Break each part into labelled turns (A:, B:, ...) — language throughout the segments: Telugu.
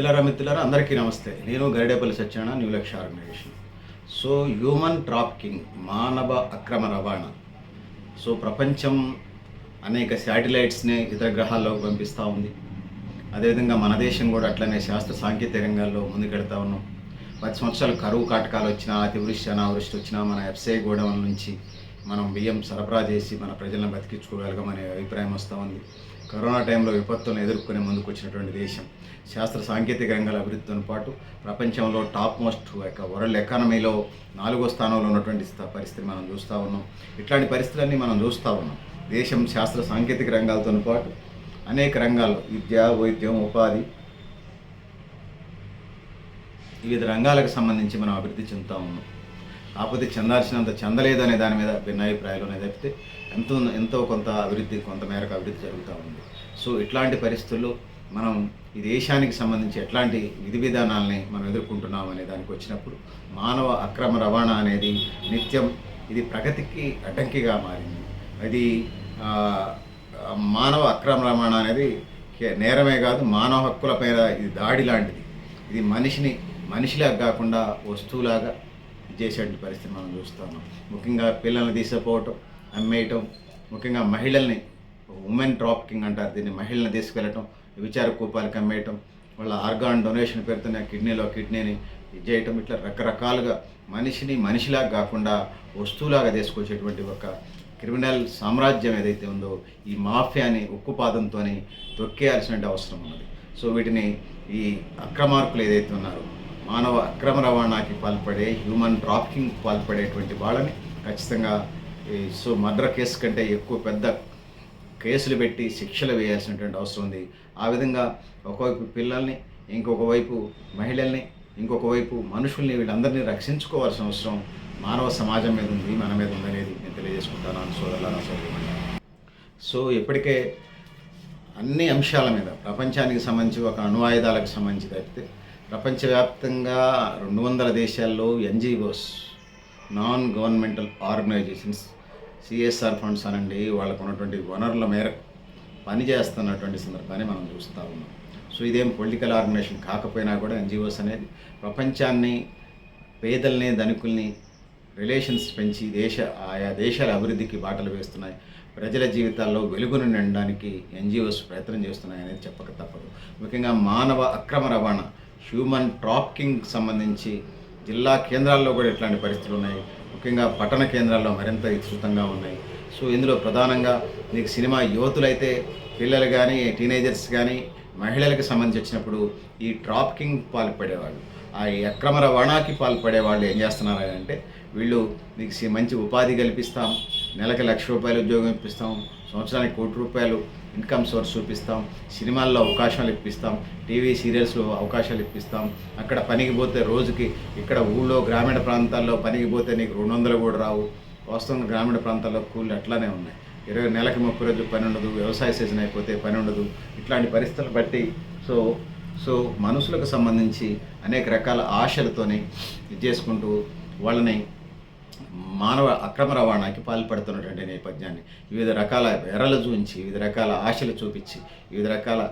A: మిత్రులారా మిత్రులారా అందరికీ నమస్తే. నేను Garidepalli Satyanarayana new Lakshya organisation. So human trafficking మానవ అక్రమ రవాణా. సో ప్రపంచం అనేక శాటిలైట్స్ని ఇతర గ్రహాల్లోకి పంపిస్తూ ఉంది. అదేవిధంగా మన దేశం కూడా అట్లనే శాస్త్ర సాంకేతిక రంగాల్లో ముందుకెడతా ఉన్నాం. పది సంవత్సరాలు కరువు కాటకాలు వచ్చినా అతివృష్టి అనావృష్టి వచ్చినా మన ఎఫ్సై గోడౌన్ నుంచి మనం బియ్యం సరఫరా చేసి మన ప్రజలను బతికించుకోగలగమనే అభిప్రాయం వస్తూ ఉంది. కరోనా టైంలో విపత్తులను ఎదుర్కొనే ముందుకు వచ్చినటువంటి దేశం శాస్త్ర సాంకేతిక రంగాల అభివృద్ధితో పాటు ప్రపంచంలో టాప్ మోస్ట్ యొక్క వరల్డ్ ఎకానమీలో నాలుగో స్థానంలో ఉన్నటువంటి పరిస్థితి మనం చూస్తూ ఉన్నాం. ఇట్లాంటి పరిస్థితులన్నీ మనం చూస్తూ ఉన్నాం. దేశం శాస్త్ర సాంకేతిక రంగాలతో పాటు అనేక రంగాల్లో విద్య వైద్యం ఉపాధి వివిధ రంగాలకు సంబంధించి మనం అభివృద్ధి చెందుతూ ఉన్నాం. కాకపోతే చెందాల్సినంత చెందలేదు అనే దాని మీద భిన్నాభిప్రాయాలు అనేది తప్పితే ఎంతో ఎంతో కొంత అభివృద్ధి కొంత మేరకు అభివృద్ధి జరుగుతూ ఉంది. సో ఇట్లాంటి పరిస్థితుల్లో మనం ఈ దేశానికి సంబంధించి ఎట్లాంటి విధి విధానాలని మనం ఎదుర్కొంటున్నాం అనే దానికి వచ్చినప్పుడు మానవ అక్రమ రవాణా అనేది నిత్యం ఇది ప్రగతికి అడ్డంకిగా మారింది. అది మానవ అక్రమ రవాణా అనేది నేరమే కాదు మానవ హక్కులపైన ఇది దాడి లాంటిది. ఇది మనిషిని మనిషిలాగా కాకుండా వస్తువులాగా చేసేటువంటి పరిస్థితి మనం చూస్తాము ముఖ్యంగా పిల్లల్ని తీసుకుపోవటం అమ్మేయటం ముఖ్యంగా మహిళల్ని ఉమెన్ ట్రాఫికింగ్ అంటారు దీన్ని మహిళల్ని తీసుకెళ్ళటం విచార కూపాలకు అమ్మేయటం వాళ్ళ ఆర్గాన్ డొనేషన్ పెడుతున్న కిడ్నీలో కిడ్నీని చేయటం ఇట్లా రకరకాలుగా మనిషిని మనిషిలాగా కాకుండా వస్తువులాగా తీసుకొచ్చేటువంటి ఒక క్రిమినల్ సామ్రాజ్యం ఏదైతే ఉందో ఈ మాఫియాని ఉక్కుపాదంతో తొక్కేయాల్సిన అవసరం ఉన్నది. సో వీటిని ఈ అక్రమార్కులు ఏదైతే ఉన్నారో మానవ అక్రమ రవాణాకి పాల్పడే హ్యూమన్ ట్రాఫికింగ్ పాల్పడేటువంటి వాళ్ళని ఖచ్చితంగా సో మర్డర్ కేసు కంటే ఎక్కువ పెద్ద కేసులు పెట్టి శిక్షలు వేయాల్సినటువంటి అవసరం ఉంది. ఆ విధంగా ఒకవైపు పిల్లల్ని ఇంకొక వైపు మహిళల్ని ఇంకొక వైపు మనుషుల్ని వీళ్ళందరినీ రక్షించుకోవాల్సిన అవసరం మానవ సమాజం మీద ఉంది మన మీద ఉందనేది నేను తెలియజేసుకుంటాను. సోదరుల సోదరులు సో ఇప్పటికే అన్ని అంశాల మీద ప్రపంచానికి సంబంధించి ఒక అణు ఆయుధాలకు సంబంధించి తప్పితే ప్రపంచవ్యాప్తంగా రెండు వందల దేశాల్లో NGOs non governmental organisations CSR funds అనండి వాళ్ళకు ఉన్నటువంటి వనరుల మేరకు పనిచేస్తున్నటువంటి సందర్భాన్ని మనం చూస్తూ ఉన్నాం. సో ఇదేం పొలిటికల్ ఆర్గనైజేషన్ కాకపోయినా కూడా ఎన్జిఓస్ అనేది ప్రపంచాన్ని పేదల్ని ధనికుల్ని రిలేషన్స్ పెంచి దేశ ఆయా దేశాల అభివృద్ధికి బాటలు వేస్తున్నాయి. ప్రజల జీవితాల్లో వెలుగును నిండడానికి ఎన్జిఓస్ ప్రయత్నం చేస్తున్నాయి అనేది చెప్పక తప్పదు. ముఖ్యంగా మానవ అక్రమ రవాణా హ్యూమన్ ట్రాఫికింగ్ సంబంధించి జిల్లా కేంద్రాల్లో కూడా ఇట్లాంటి పరిస్థితులు ఉన్నాయి. ముఖ్యంగా పట్టణ కేంద్రాల్లో మరింత విస్తృతంగా ఉన్నాయి. సో ఇందులో ప్రధానంగా నీకు సినిమా యువతులైతే పిల్లలు కానీ టీనేజర్స్ కానీ మహిళలకు సంబంధించి వచ్చినప్పుడు ఈ ట్రాఫికింగ్ పాల్పడేవాళ్ళు. ఆ అక్రమ రవాణాకి పాల్పడే వాళ్ళు ఏం చేస్తున్నారు అంటే వీళ్ళు నీకు మంచి ఉపాధి కల్పిస్తాం. నెలకి లక్ష రూపాయలు ఉద్యోగం ఇప్పిస్తాం. సంవత్సరానికి కోటి రూపాయలు ఇన్కమ్ సోర్స్ చూపిస్తాం సినిమాల్లో అవకాశాలు ఇప్పిస్తాం టీవీ సీరియల్స్లో అవకాశాలు ఇప్పిస్తాం. అక్కడ పనికి పోతే రోజుకి ఇక్కడ ఊళ్ళో గ్రామీణ ప్రాంతాల్లో పనికి పోతే నీకు రెండు వందలు కూడా రావు. వాస్తవంగా గ్రామీణ ప్రాంతాల్లో కూలీలు అట్లానే ఉన్నాయి. ఇరవై నెలకి ముప్పై రోజులు పని ఉండదు వ్యవసాయ సీజన్ అయిపోతే పని ఉండదు. ఇట్లాంటి పరిస్థితులు బట్టి సో సో మనుషులకు సంబంధించి అనేక రకాల ఆశలతోనే ఇది చేసుకుంటూ వాళ్ళని మానవ అక్రమ రవాణాకి పాల్పడుతున్నటువంటి నేపథ్యాన్ని వివిధ రకాల ఎరలు చూపించి వివిధ రకాల ఆశలు చూపించి వివిధ రకాల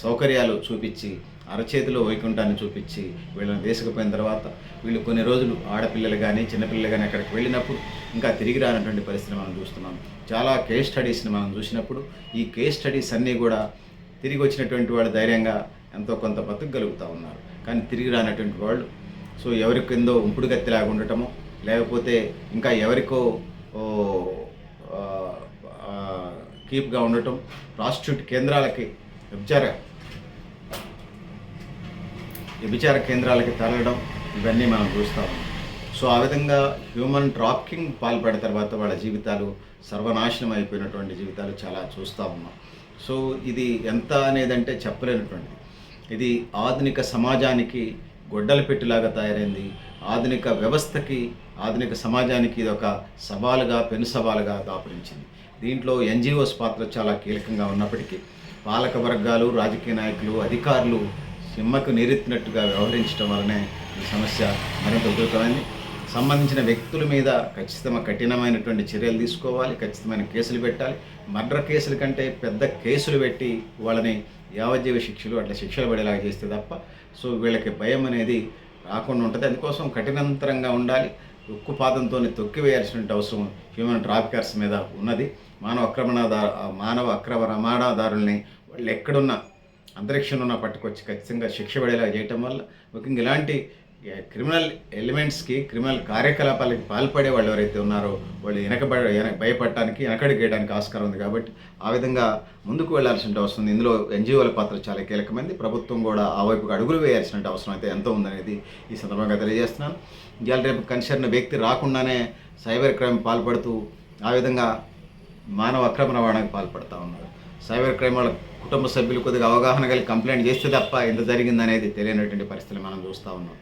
A: సౌకర్యాలు చూపించి అరచేతిలో వైకుంఠాన్ని చూపించి వీళ్ళని దేశకపోయిన తర్వాత వీళ్ళు కొన్ని రోజులు ఆడపిల్లలు కానీ చిన్నపిల్లలు కానీ అక్కడికి వెళ్ళినప్పుడు ఇంకా తిరిగి రానటువంటి పరిస్థితి మనం చూస్తున్నాం. చాలా కేస్ స్టడీస్ని మనం చూసినప్పుడు ఈ కేస్ స్టడీస్ అన్నీ కూడా తిరిగి వచ్చినటువంటి వాళ్ళు ధైర్యంగా ఎంతో కొంత బతుకగలుగుతూ ఉన్నారు. కానీ తిరిగి రానటువంటి వాళ్ళు సో ఎవరి కిందో ఉంపుడు గత్తిలాగా ఉండటము లేకపోతే ఇంకా ఎవరికో కీప్గా ఉండటం ప్రాస్టిట్యూట్ కేంద్రాలకి వ్యభిచార వ్యభిచార కేంద్రాలకి తరలడం ఇవన్నీ మనం చూస్తాం సో ఆ విధంగా హ్యూమన్ ట్రాఫికింగ్ పాల్పడిన తర్వాత వాళ్ళ జీవితాలు సర్వనాశనం అయిపోయినటువంటి జీవితాలు చాలా చూస్తూ ఉన్నాం. సో ఇది ఎంత అనేదంటే చెప్పలేనటువంటిది. ఇది ఆధునిక సమాజానికి గొడ్డల పెట్టిలాగా తయారైంది. ఆధునిక వ్యవస్థకి ఆధునిక సమాజానికి ఇది ఒక సవాలుగా పెను సవాలుగా దాపురించింది. దీంట్లో ఎన్జిఓస్ పాత్ర చాలా కీలకంగా ఉన్నప్పటికీ పాలక వర్గాలు రాజకీయ నాయకులు అధికారులు సిమ్మకు నీరెత్తినట్టుగా వ్యవహరించడం వలనే ఈ సమస్య మరింత ఉధృతమైంది. సంబంధించిన వ్యక్తుల మీద ఖచ్చితంగా కఠినమైనటువంటి చర్యలు తీసుకోవాలి ఖచ్చితమైన కేసులు పెట్టాలి. మర్డర్ కేసుల కంటే పెద్ద కేసులు పెట్టి వాళ్ళని యావజ్జీవ శిక్షలు అట్లా శిక్షలు పడేలాగా చేస్తే తప్ప సో వీళ్ళకి భయం అనేది రాకుండా ఉంటుంది. అందుకోసం కఠినంతరంగా ఉండాలి. ఉక్కుపాదంతో తొక్కివేయాల్సిన అవసరం హ్యూమన్ ట్రాఫికర్స్ మీద ఉన్నది. మానవ ఆక్రమణదారు మానవ అక్రమ రమాణాదారుల్ని వాళ్ళు ఎక్కడున్నా అంతరిక్షంలో ఉన్న పట్టుకొచ్చి ఖచ్చితంగా శిక్ష పడేలా చేయటం వల్ల ముఖ్యంగా ఇలాంటి క్రిమినల్ ఎలిమెంట్స్కి క్రిమినల్ కార్యకలాపాలకి పాల్పడే వాళ్ళు ఎవరైతే ఉన్నారో వాళ్ళు వెనకబడ భయపడటానికి భయపడటానికి వెనకడిగేయడానికి ఆస్కారం ఉంది కాబట్టి ఆ విధంగా ముందుకు వెళ్ళాల్సిన అవసరం ఉంది ఇందులో ఎన్జిఓల పాత్ర చాలా కీలకమైంది. ప్రభుత్వం కూడా ఆ వైపుకు అడుగులు వేయాల్సిన అవసరం అయితే ఎంతో ఉందనేది ఈ సందర్భంగా తెలియజేస్తున్నాను. ఇవాళ రేపు కన్సర్న్ వ్యక్తి రాకుండానే సైబర్ క్రైమ్ పాల్పడుతూ ఆ విధంగా మానవ అక్రమ రవాణాకి పాల్పడుతూ ఉన్నారు. సైబర్ క్రైమ్ వాళ్ళ కుటుంబ సభ్యులు కొద్దిగా అవగాహన కలిగి కంప్లైంట్ చేస్తే తప్ప ఎంత జరిగిందనేది తెలియనటువంటి పరిస్థితులు మనం చూస్తూ ఉన్నాం.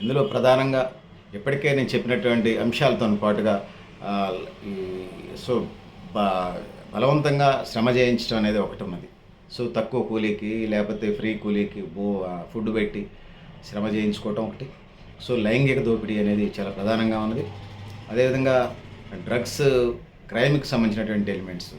A: ఇందులో ప్రధానంగా ఇప్పటికే నేను చెప్పినటువంటి అంశాలతో పాటుగా ఈ సో బలవంతంగా శ్రమ చేయించడం అనేది ఒకటి ఉన్నది సో తక్కువ కూలీకి లేకపోతే ఫ్రీ కూలీకి బో ఫుడ్ పెట్టి శ్రమ చేయించుకోవటం ఒకటి. సో లైంగిక దోపిడీ అనేది చాలా ప్రధానంగా ఉన్నది. అదేవిధంగా డ్రగ్స్ క్రైమ్కి సంబంధించినటువంటి ఎలిమెంట్స్.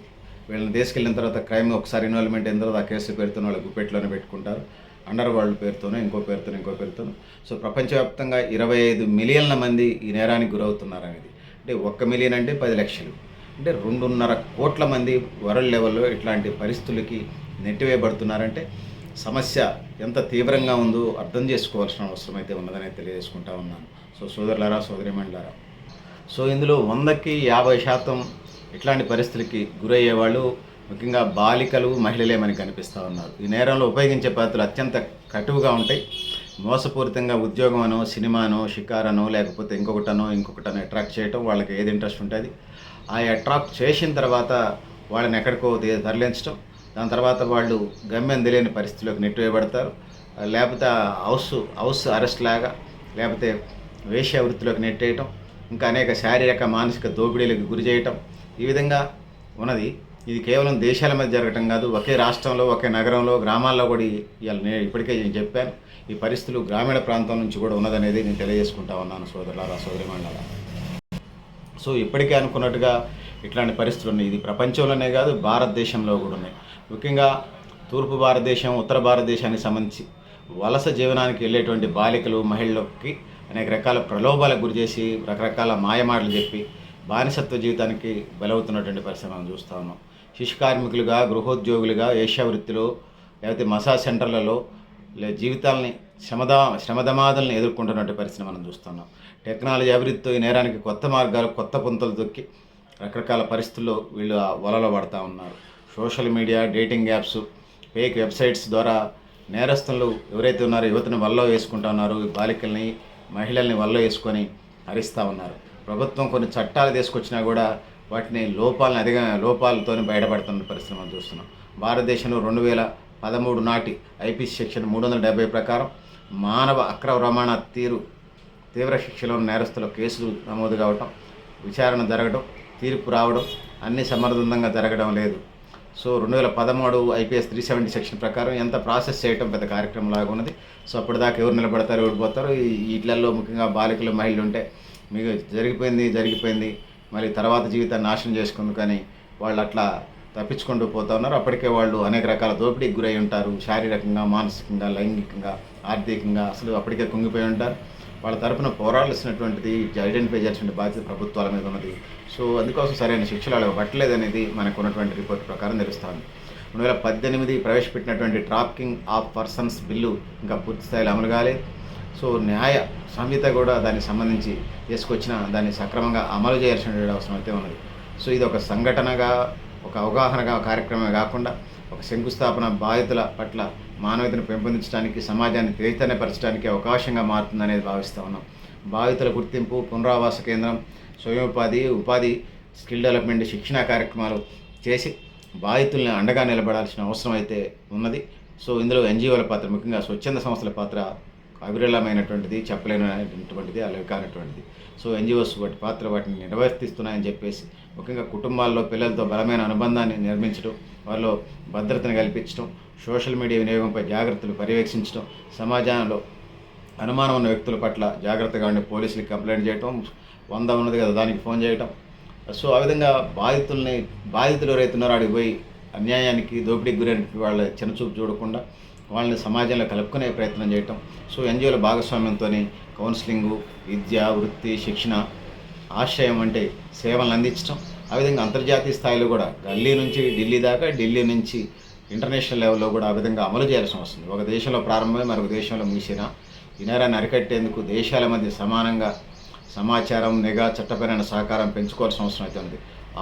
A: వీళ్ళని తీసుకెళ్ళిన తర్వాత క్రైమ్ ఒకసారి ఇన్వాల్వ్మెంట్ అయిన తర్వాత ఆ కేసు పెడుతున్న వాళ్ళు గుప్పెట్లోనే పెట్టుకుంటారు. అండర్ వరల్డ్ పేరుతోనో ఇంకో పేరుతోనో ఇంకో పేరుతోనో. సో ప్రపంచవ్యాప్తంగా ఇరవై ఐదు మిలియన్ల మంది ఈ నేరానికి గురవుతున్నారు అనేది అంటే ఒక్క మిలియన్ అంటే పది లక్షలు. అంటే రెండున్నర కోట్ల మంది వరల్డ్ లెవెల్లో ఇట్లాంటి పరిస్థితులకి నెట్టివేయబడుతున్నారంటే సమస్య ఎంత తీవ్రంగా ఉందో అర్థం చేసుకోవాల్సిన అవసరం అయితే ఉన్నదని తెలియజేసుకుంటా ఉన్నాను. సో సోదరులారా సోదరిమణులారా. సో ఇందులో వందకి యాభై శాతం ఇట్లాంటి పరిస్థితులకి గురయ్యే వాళ్ళు ముఖ్యంగా బాలికలు మహిళలే మనకి కనిపిస్తూ ఉన్నారు. ఈ నేరంలో ఉపయోగించే పద్ధతులు అత్యంత కటువుగా ఉంటాయి. మోసపూరితంగా ఉద్యోగమనో సినిమానో షికారనో లేకపోతే ఇంకొకటనో ఇంకొకటనో అట్రాక్ట్ చేయటం వాళ్ళకి ఏది ఇంట్రెస్ట్ ఉంటుంది? ఆ అట్రాక్ట్ చేసిన తర్వాత వాళ్ళని ఎక్కడికో తరలించడం దాని తర్వాత వాళ్ళు గమ్యం తెలియని పరిస్థితిలోకి నెట్టివేయబడతారు. లేకపోతే హౌస్ హౌస్ అరెస్ట్ లాగా లేకపోతే వేశ్యావృత్తిలోకి నెట్టేయటం. ఇంకా అనేక శారీరక మానసిక దోపిడీలకు గురి చేయటం. ఈ విధంగా ఉన్నది. ఇది కేవలం దేశాల మధ్య జరగటం కాదు ఒకే రాష్ట్రంలో ఒకే నగరంలో గ్రామాల్లో కూడా ఇవాళ నేను ఇప్పటికే నేను చెప్పాను. ఈ పరిస్థితులు గ్రామీణ ప్రాంతం నుంచి కూడా ఉన్నదనేది నేను తెలియజేసుకుంటా ఉన్నాను సోదరులారా మండల సో ఇప్పటికే అనుకున్నట్టుగా ఇట్లాంటి పరిస్థితులు ఉన్నాయి. ఇది ప్రపంచంలోనే కాదు భారతదేశంలో కూడా ఉన్నాయి. ముఖ్యంగా తూర్పు భారతదేశం ఉత్తర భారతదేశానికి సంబంధించి వలస జీవనానికి వెళ్ళేటువంటి బాలికలు మహిళలకి అనేక రకాల ప్రలోభాలకు గురి చేసి రకరకాల మాయమాటలు చెప్పి బానిసత్వ జీవితానికి బలవుతున్నటువంటి పరిస్థితి మనం చూస్తూ ఉన్నాం. శిశు కార్మికులుగా గృహోద్యోగులుగా వేశ్యావృత్తిలో లేకపోతే మసాజ్ సెంటర్లలో లే జీవితాలని శ్రమదా శ్రమదమాదులను ఎదుర్కొంటున్నటువంటి పరిస్థితి మనం చూస్తున్నాం. టెక్నాలజీ అభివృద్ధితో ఈ నేరానికి కొత్త మార్గాలు కొత్త పుంతలు దొక్కి రకరకాల పరిస్థితుల్లో వీళ్ళు వలలో పడతా ఉన్నారు. Social media dating apps fake websites ద్వారా నేరస్తులు ఎవరైతే ఉన్నారో యువతని వల్ల వేసుకుంటా ఉన్నారో బాలికల్ని మహిళల్ని వల్ల వేసుకొని హరిస్తూ ఉన్నారు. ప్రభుత్వం కొన్ని చట్టాలు తీసుకొచ్చినా కూడా వాటిని లోపాలను అధిక లోపాలతోనే బయటపడుతున్న పరిస్థితి మనం చూస్తున్నాం. భారతదేశంలో రెండు వేల పదమూడు నాటి ఐపీసీ సెక్షన్ మూడు వందల డెబ్బై ప్రకారం మానవ అక్రమ రవాణా తీరు తీవ్ర శిక్షలో నేరస్తుల కేసులు నమోదు కావటం విచారణ జరగడం తీర్పు రావడం అన్నీ సమర్థవంతంగా జరగడం లేదు. సో రెండు వేల పదమూడు ఐపీఎస్ త్రీ సెవెంటీ సెక్షన్ ప్రకారం ఎంత ప్రాసెస్ చేయటం పెద్ద కార్యక్రమం లాగా ఉన్నది. సో అప్పటిదాకా ఎవరు నిలబడతారు ఎవరు పోతారు? ఈ వీటిలలో ముఖ్యంగా బాలికలు మహిళలు ఉంటే మీకు జరిగిపోయింది జరిగిపోయింది. మరి తర్వాత జీవితాన్ని నాశనం చేసుకుంది కానీ వాళ్ళు అట్లా తప్పించుకుంటూ పోతా ఉన్నారు. అప్పటికే వాళ్ళు అనేక రకాల దోపిడీకి గురై ఉంటారు. శారీరకంగా మానసికంగా లైంగికంగా ఆర్థికంగా అసలు అప్పటికే కుంగిపోయి ఉంటారు. వాళ్ళ తరపున పోరాడాల్సినటువంటిది ఐడెంటిఫై చేయాల్సిన బాధ్యత ప్రభుత్వాల మీద ఉన్నది. సో అందుకోసం సరైన శిక్షలు పట్టలేదు పట్టలేదనేది మనకు ఉన్నటువంటి రిపోర్ట్ ప్రకారం తెలుస్తుంది. రెండు వేల పద్దెనిమిది ప్రవేశపెట్టినటువంటి ట్రాఫికింగ్ ఆఫ్ పర్సన్స్ బిల్లు ఇంకా పూర్తి స్థాయిలో అమలు కాలేదు. సో న్యాయ సంహిత కూడా దానికి సంబంధించి తీసుకొచ్చిన దాన్ని సక్రమంగా అమలు చేయాల్సిన అవసరం అయితే ఉన్నది. సో ఇది ఒక సంఘటనగా ఒక అవగాహనగా కార్యక్రమమే కాకుండా ఒక శంకుస్థాపన బాధితుల పట్ల మానవతను పెంపొందించడానికి సమాజాన్ని చైతన్యపరచడానికి అవకాశంగా మారుతుందనేది భావిస్తూ ఉన్నాం. బాధితుల గుర్తింపు పునరావాస కేంద్రం స్వయం ఉపాధి ఉపాధి స్కిల్ డెవలప్మెంట్ శిక్షణా కార్యక్రమాలు చేసి బాధితుల్ని అండగా నిలబడాల్సిన అవసరం అయితే ఉన్నది. సో ఇందులో ఎన్జిఓల పాత్ర ముఖ్యంగా స్వచ్ఛంద సంస్థల పాత్ర అవిరళమైనటువంటిది చెప్పలేనటువంటిది అలా కానటువంటిది సో ఎన్జిఓస్ వాటి పాత్ర వాటిని నిర్వర్తిస్తున్నాయని చెప్పేసి ముఖ్యంగా కుటుంబాల్లో పిల్లలతో బలమైన అనుబంధాన్ని నిర్మించడం వారిలో భద్రతను కల్పించడం సోషల్ మీడియా వినియోగంపై జాగ్రత్తలు పర్యవేక్షించడం సమాజంలో అనుమానం ఉన్న వ్యక్తుల పట్ల జాగ్రత్తగా ఉండి పోలీసులకు కంప్లైంట్ చేయటం వంద ఉన్నది కదా దానికి ఫోన్ చేయటం. సో ఆ విధంగా బాధితుల్ని బాధితులు ఎవరైతే ఉన్నారో అడిగి పోయి అన్యాయానికి దోపిడీకి గురైన వాళ్ళ చిన్నచూపు చూడకుండా వాళ్ళని సమాజంలో కలుపుకునే ప్రయత్నం చేయటం. సో ఎన్జిఓల భాగస్వామ్యంతో కౌన్సిలింగు విద్య వృత్తి శిక్షణ ఆశ్రయం అంటే సేవలను అందించడం ఆ విధంగా అంతర్జాతీయ స్థాయిలో కూడా గల్లీ నుంచి ఢిల్లీ దాకా ఢిల్లీ నుంచి ఇంటర్నేషనల్ లెవెల్లో కూడా ఆ విధంగా అమలు చేయాల్సిన వస్తుంది ఒక దేశంలో ప్రారంభమై మరొక దేశంలో ముగిసిన ఈ నేరాన్ని అరికట్టేందుకు దేశాల మధ్య సమానంగా సమాచారం నిఘా చట్టపరమైన సహకారం పెంచుకోవాల్సిన అవసరం అయితే ఉంది.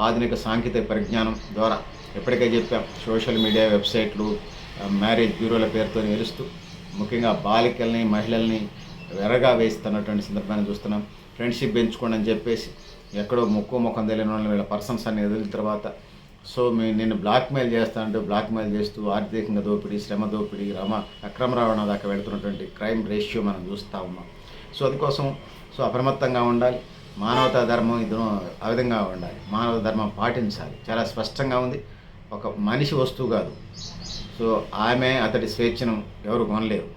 A: ఆధునిక సాంకేతిక పరిజ్ఞానం ద్వారా ఎప్పటికే చెప్పాం. సోషల్ మీడియా వెబ్సైట్లు మ్యారేజ్ బ్యూరోల పేరుతో నిలుస్తూ ముఖ్యంగా బాలికల్ని మహిళల్ని వెరగా వేస్తున్నటువంటి సందర్భాన్ని చూస్తున్నాం. ఫ్రెండ్షిప్ పెంచుకోండి అని చెప్పేసి ఎక్కడో ముక్కు ముఖం తెలియని వాళ్ళని వీళ్ళ పర్సన్స్ అన్ని ఎదిరిన తర్వాత సో మీ నేను బ్లాక్మెయిల్ చేస్తా అంటే బ్లాక్మెయిల్ చేస్తూ ఆర్థికంగా దోపిడీ శ్రమ దోపిడీ రమ అక్రమ రవాణా దాకా వెళుతున్నటువంటి క్రైమ్ రేషియో మనం చూస్తూ ఉన్నాం. సో అందుకోసం సో అప్రమత్తంగా ఉండాలి. మానవతా ధర్మం ఇది ఆ విధంగా ఉండాలి. మానవ ధర్మం పాటించాలి. చాలా స్పష్టంగా ఉంది. ఒక మనిషి వస్తువు కాదు. సో ఆమె అతడి స్వేచ్ఛను ఎవరు కొనలేరు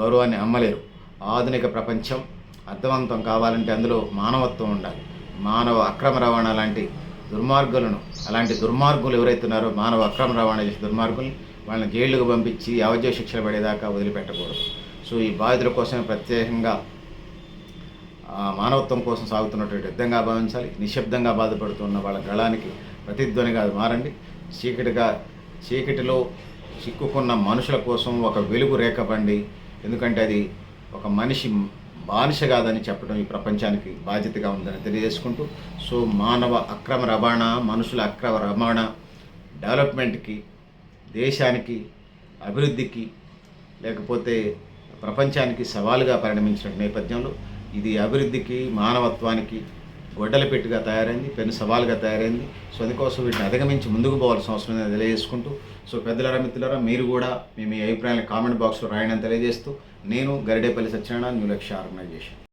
A: గౌరవాన్ని అమ్మలేరు. ఆధునిక ప్రపంచం అర్థవంతం కావాలంటే అందులో మానవత్వం ఉండాలి. మానవ అక్రమ రవాణా లాంటి దుర్మార్గులను అలాంటి దుర్మార్గులు ఎవరైతే ఉన్నారో మానవ అక్రమ రవాణా చేసే దుర్మార్గులు వాళ్ళని జైళ్ళకు పంపించి యావజ్జీవ శిక్షలు పడేదాకా వదిలిపెట్టకూడదు. సో ఈ బాధితుల కోసమే ప్రత్యేకంగా మానవత్వం కోసం సాగుతున్నటువంటి యుద్ధంగా భావించాలి. నిశ్శబ్దంగా బాధపడుతున్న వాళ్ళ గళానికి ప్రతిధ్వనిగా అది మారండి. చీకటిగా చీకటిలో చిక్కుకున్న మనుషుల కోసం ఒక వెలుగు రేఖబండి ఎందుకంటే అది ఒక మనిషి బానిస కాదని చెప్పడం ఈ ప్రపంచానికి బాధ్యతగా ఉందని తెలియజేసుకుంటూ సో మానవ అక్రమ రవాణా మనుషుల అక్రమ రవాణా డెవలప్మెంట్కి దేశానికి అభివృద్ధికి లేకపోతే ప్రపంచానికి సవాలుగా పరిణమించిన నేపథ్యంలో ఇది అభివృద్ధికి మానవత్వానికి గొడ్డల పెట్టుగా తయారైంది పెను సవాలుగా తయారైంది. సో అందుకోసం వీటిని అధిగమించి ముందుకు పోవాల్సిన అవసరం ఉందని తెలియజేసుకుంటూ సో పెద్దలారా మిత్రులారా మీరు కూడా మీ మీ అభిప్రాయాన్ని కామెంట్ బాక్స్లో రాయడం తెలియజేస్తూ నేను గరిడేపల్లి సత్యనారాయణ న్యూ లక్ష్య ఆర్గనైజేషన్.